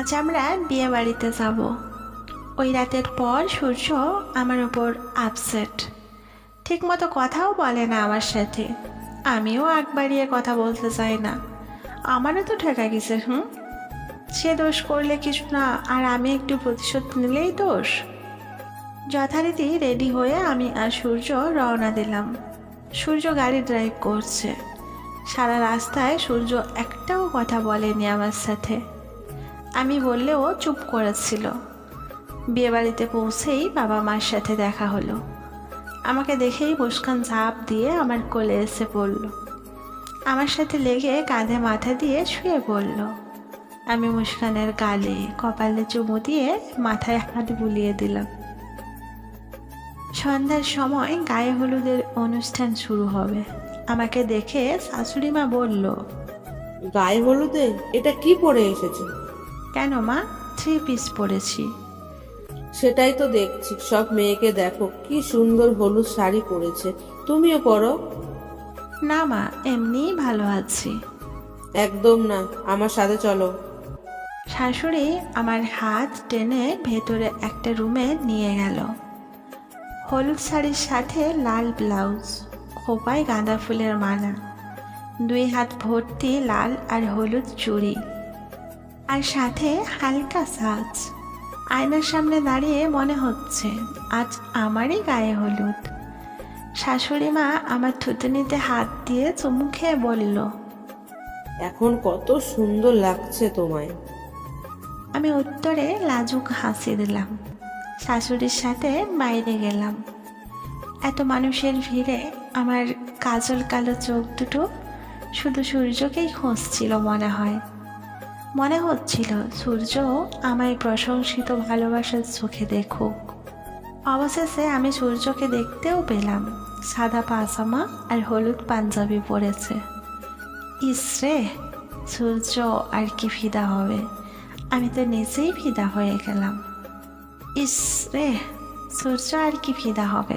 আজ আমরা বিয়ে বাড়িতে যাব। ওই রাতের পর সূর্য আমার ওপর আপসেট ঠিক মতো কথাও বলে না আমার সাথে। আমিও আগ বাড়িয়ে কথা বলতে চাই না। আমারও তো ঠেকা গেছে, হুম? সে দোষ করলে কিছু না, আর আমি একটু প্রতিশোধ নিলেই দোষ। যথারীতি রেডি হয়ে আমি আর সূর্য রওনা দিলাম। সূর্য গাড়ি ড্রাইভ করছে। সারা রাস্তায় সূর্য একটাও কথা বলেনি আমার সাথে। আমি বললেও চুপ করেছিল। বিয়েবাড়িতে পৌঁছেই বাবা মার সাথে দেখা হলো। আমাকে দেখেই মুস্কান ঝাঁপ দিয়ে আমার কোলে এসে পড়ল। আমার সাথে লেগে কাঁধে মাথা দিয়ে শুয়ে পড়ল। আমি মুস্কানের গালে, কপালে চুমু দিয়ে মাথায় হাত বুলিয়ে দিলাম। সন্ধ্যার সময় গায়ে হলুদের অনুষ্ঠান শুরু হবে। আমাকে দেখে শাশুড়ি মা বলল, গায়ে হলুদে? এটা কি পরে এসেছে? কেন মা? থ্রি পিস পরেছি। সেটাই তো দেখছি সব মেয়েকে দেখো কি সুন্দর হলুদ শাড়ি পরেছে। তুমিও পরো। না মা এমনিই ভালো আছি। একদম না আমার সাথে চলো। শাশুড়ি আমার হাত টেনে ভেতরে একটা রুমে নিয়ে গেল। হলুদ শাড়ির সাথে লাল ব্লাউজ খোপায় গাঁদা ফুলের মালা দুই হাত ভর্তি লাল আর হলুদ চুড়ি। আর সাথে হালকা সাজ। আয়নার সামনে দাঁড়িয়ে মনে হচ্ছে আজ আমারই গায়ে হলুদ। শাশুড়ি মা আমার থুতনিতে হাত দিয়ে চুমু খেয়ে বলল এখন কত সুন্দর লাগছে তোমায়। আমি উত্তরে লাজুক হাসি দিলাম। শাশুড়ির সাথে বাইরে গেলাম। এত মানুষের ভিড়ে আমার কাজল কালো চোখ দুটো শুধু সূর্যকেই খুঁজছিল মনে হয়। মনে হচ্ছিল, সূর্য আমায় প্রশংসিত ভালোবাসার চোখে দেখুক। অবশেষে আমি সূর্যকে দেখতেও পেলাম। সাদা পাজামা আর হলুদ পাঞ্জাবি পরেছে। ইসরে সূর্য আর কি ফিদা হবে। আমি তো নিজেই ফিদা হয়ে গেলাম। ইস রে, সূর্য আর কি ফিদা হবে।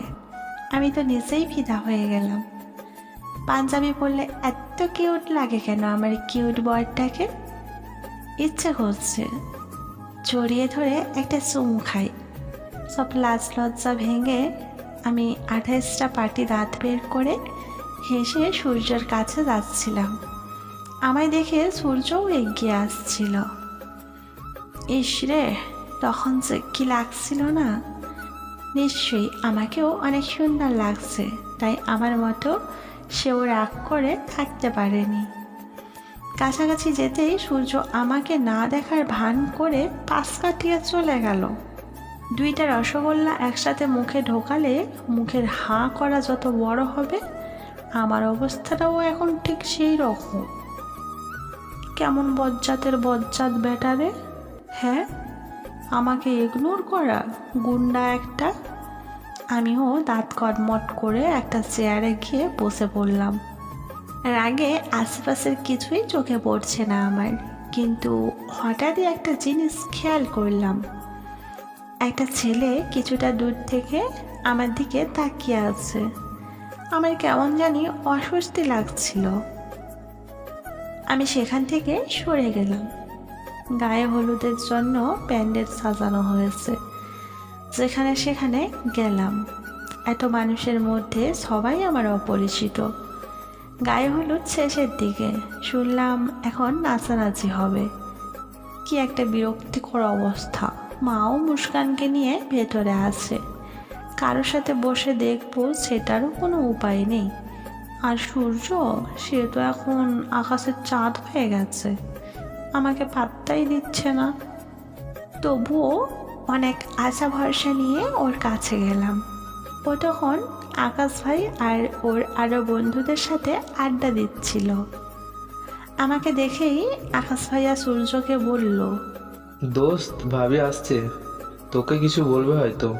আমি তো নিজেই ফিদা হয়ে গেলাম। পাঞ্জাবি পরলে এত কিউট লাগে কেন আমার কিউট বয়টাকে ইচ্ছে করছে। জড়িয়ে ধরে একটা চুমু খাই। সব লাজ লজ্জা ভেঙে আমি আঠাইশটা পাটি দাঁত বের করে হেসে সূর্যের কাছে যাচ্ছিলাম। আমায় দেখে সূর্যও এগিয়ে আসছিল। ইস রে, তখন যে কি লাগছিল না? নিশ্চয়ই আমাকেও অনেক সুন্দর লাগছে, তাই আমার মতো সেও রাগ করে থাকতে পারেনি। কাছাকাছি যেতেই সূর্য আমাকে না দেখার ভান করে পাশ কাটিয়ে চলে গেল। দুইটা রসগোল্লা একসাথে মুখে ঢোকালে মুখের হাঁ করা যত বড় হবে, আমার অবস্থাটাও এখন ঠিক সেই রকম। কেমন বজ্জাতের বজ্জাত ব্যাটারে হ্যাঁ আমাকে ইগনোর করা গুন্ডা একটা। আমিও দাঁত কটমট করে একটা চেয়ারে গিয়ে বসে পড়লাম। রাগে আশেপাশের কিছুই চোখে পড়ছে না আমার। কিন্তু হঠাৎই একটা জিনিস খেয়াল করলাম। একটা ছেলে কিছুটা দূর থেকে আমার দিকে তাকিয়ে আছে। আমার কেমন জানি অস্বস্তি লাগছিল। আমি সেখান থেকে সরে গেলাম। গায়ে হলুদের জন্য প্যান্ডেল সাজানো হয়েছে। যেখানে সেখানে গেলাম। এত মানুষের মধ্যে সবাই আমার অপরিচিত। গায়ে হলুদ শেষের দিকে। শুনলাম এখন নাচানাচি হবে। কি একটা বিরক্তিকর অবস্থা। মাও মুস্কানকে নিয়ে ভেতরে আছে। কারোর সাথে বসে দেখব সেটারও কোনো উপায় নেই। আর সূর্য, সে তো এখন আকাশের চাঁদ হয়ে গেছে। আমাকে পাত্তাই দিচ্ছে না। তবুও অনেক আশা ভরসা নিয়ে ওর কাছে গেলাম। ও তখন আকাশ ভাই আর ওর আরও বন্ধুদের সাথে আড্ডা দিচ্ছিল। আমাকে দেখেই আকাশ ভাইয়া সূর্যকে বলল দোস্ত ভাবি আসছে। তোকে কিছু বলবে হয়তো?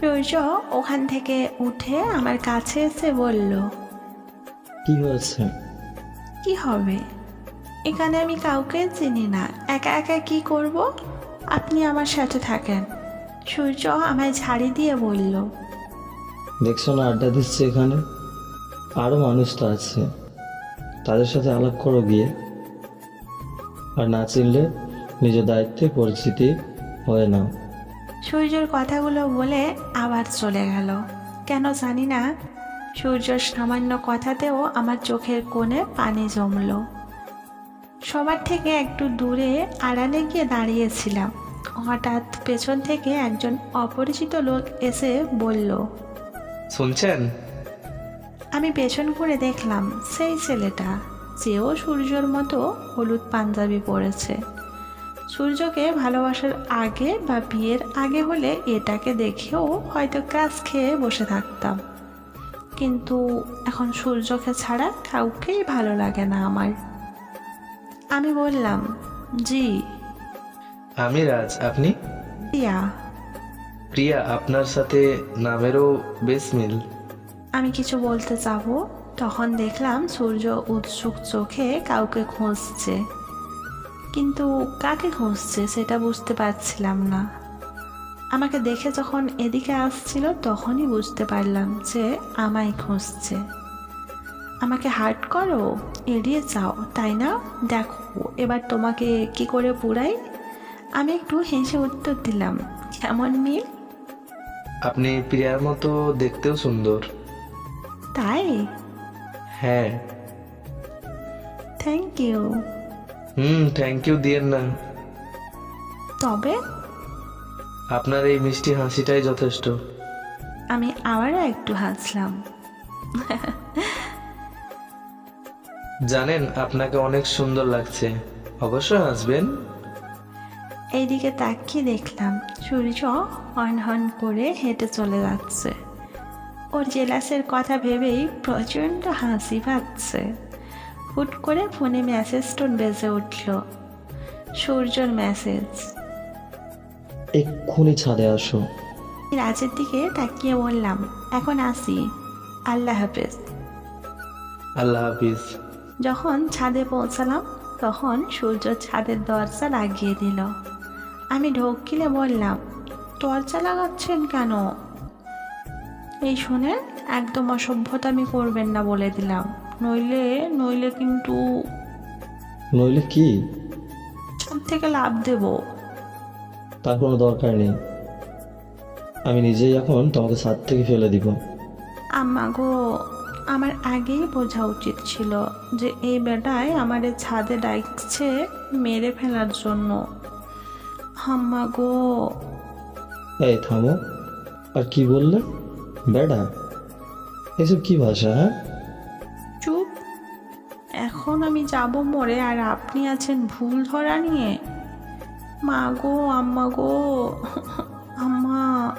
সূর্য ওখান থেকে উঠে আমার কাছে এসে বলল কি হয়েছে? কি হবে? এখানে আমি কাউকে চিনি না। একা একা কি করব? আপনি আমার সাথে থাকেন। সূর্য আমায় ঝাড়ি দিয়ে বলল দেখছ না আড্ডা দিচ্ছে এখানে? আরও মানুষ তো আছে। তাদের সাথে আলাপ করো গিয়ে। আর না চিনলে নিজের দায়িত্বে পরিচিতি হয় না সূর্যর কথাগুলো বলে আবার চলে গেল। কেন জানি না, সূর্যর সামান্য কথাতেও আমার চোখের কোণে পানি জমলো। সবার থেকে একটু দূরে আড়ালে গিয়ে দাঁড়িয়েছিলাম। হঠাৎ পেছন থেকে একজন অপরিচিত লোক এসে বলল শুনছেন? আমি পেছন করে দেখলাম সেই ছেলেটা যেও সূর্যর মতো হলুদ পাঞ্জাবি পরেছে। সূর্যকে ভালোবাসার আগে বা বিয়ের আগে হলে এটাকে দেখেও হয়তো ক্রাশ খেয়ে বসে থাকতাম। কিন্তু এখন সূর্যকে ছাড়া কাউকেই ভালো লাগে না আমার। আমি বললাম জি। আমি রাজ আপনি? প্রিয়া প্রিয়া, আপনার সাথে নামেরও বেশ মিল। আমি কিছু বলতে যাব তখন দেখলাম সূর্য উৎসুক চোখে কাউকে খুঁজছে। কিন্তু কাকে খুঁজছে সেটা বুঝতে পারছিলাম না। আমাকে দেখে যখন এদিকে আসছিল, তখনই বুঝতে পারলাম যে আমায় খুঁজছে। আমাকে হার্ট করো, এড়িয়ে যাও, তাই না? দেখো, এবার তোমাকে কি করে পুরাই? আমি একটু হেসে উত্তর দিলাম, কেমন মিল? আপনি প্রিয়ার মতো দেখতেও সুন্দর। তাই? হ্যাঁ। থ্যাংক ইউ হুম থ্যাংক ইউ দিয়েন না। তবে? আপনার এই মিষ্টি হাসিটাই যথেষ্ট। আমি আবারও একটু হাসলাম। জানেন আপনাকে অনেক সুন্দর লাগছে। অবশ্যই হাসবেন? এইদিকে তাকিয়ে দেখলাম সূর্য হন হন করে হেঁটে চলে যাচ্ছে। ওর জেলাসের কথা ভেবেই প্রচণ্ড হাসি পাচ্ছে। হুট করে ফোনে মেসেজ টোন বেজে উঠল। সূর্যর মেসেজ। এক্ষুনি ছাদে আসো। রাজের দিকে তাকিয়ে বললাম এখন আসি। আল্লাহ হাফেজ। আল্লাহ হাফিজ। যখন ছাদে পৌঁছালাম তখন সূর্য ছাদের দরজা লাগিয়ে দিল। আমি ঢোকিলে বললাম দরজা লাগাচ্ছেন কেন? এই শুনে একদম অসভ্যতামি করবেন না বলে দিলাম। নইলে নইলে কিন্তু নইলে কি? সব থেকে লাভ দেব। তার কোনো দরকার নেই। আমি নিজেই এখন তোমাকে ছাদ থেকে ফেলে দিব। আম্মা গো আমার আগেই বোঝা উচিত ছিল যে এই বেটায় আমাদের ছাদে ডাকছে মেরে ফেলার জন্য। আম্মা গো এই থামো। আর কি বললে? বেডা এসব কি ভাষা হ্যাঁ? চুপ। এখন আমি যাব মরে আর আপনি আছেন ভুল ধরা নিয়ে। মা গো আম্মা। গো আম্মা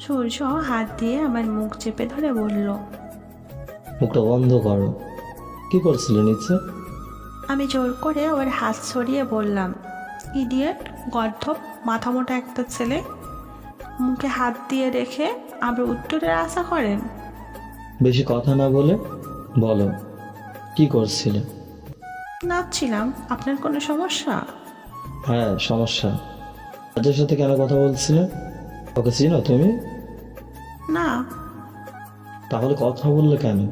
সূর্য হাত দিয়ে আমার মুখ চেপে ধরে বলল মুখটা বন্ধ করো। কি করছিলে নিচে? আমি জোর করে ওর হাত সরিয়ে বললাম ইডিয়েট গর্ধপ মাথা মোটা একটা ছেলে। মুখে হাত দিয়ে রেখে আবার উত্তরের আশা করেন। বেশি কথা না বলে বলো কি করছিলে? নাচছিলাম। আপনার কোনো সমস্যা? হ্যাঁ সমস্যা। রাজের সাথে কেন কথা বলছিলে? ওকে চিনো তুমি? না। তাহলে কথা বললে কেন?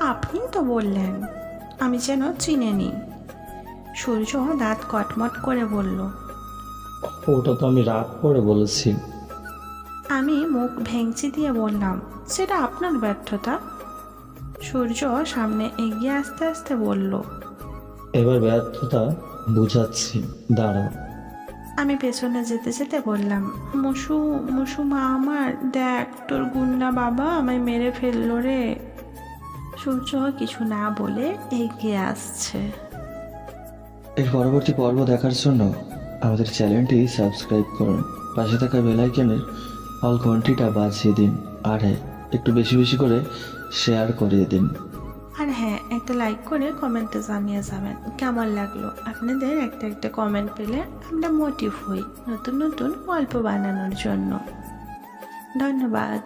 আপনি তো বললেন আমি যেন চিনে চিনেনি সূর্য দাঁত কটমট করে বলল ওটা তো আমি রাগ করে বলেছি। আমি মুখ ভেঙচি দিয়ে বললাম সেটা আপনার ব্যর্থতা? সূর্য সামনে এগিয়ে আসতে আসতে বলল এবার ব্যর্থতা বুঝাচ্ছি দাঁড়াও। আমি পেছনে যেতে যেতে বললাম মুসু মুসু মা আমার দেখ তোর গুন্ডা বাবা আমায় মেরে ফেলল রে। সূর্য কিছু না বলে এগিয়ে আসছে। এর পরবর্তী পর্ব দেখার জন্য আমাদের চ্যানেলটি সাবস্ক্রাইব করুন। পাশে থাকা বেলাইকনের অল ঘন্টিটা বাজিয়ে দিন আর হ্যাঁ একটু বেশি বেশি করে শেয়ার করিয়ে দিন। আর হ্যাঁ একটা লাইক করে কমেন্টে জানিয়ে যাবেন কেমন লাগল। আপনাদের একটা একটা কমেন্ট পেলে আমরা মোটিভ হই নতুন নতুন গল্প বানানোর জন্য। ধন্যবাদ।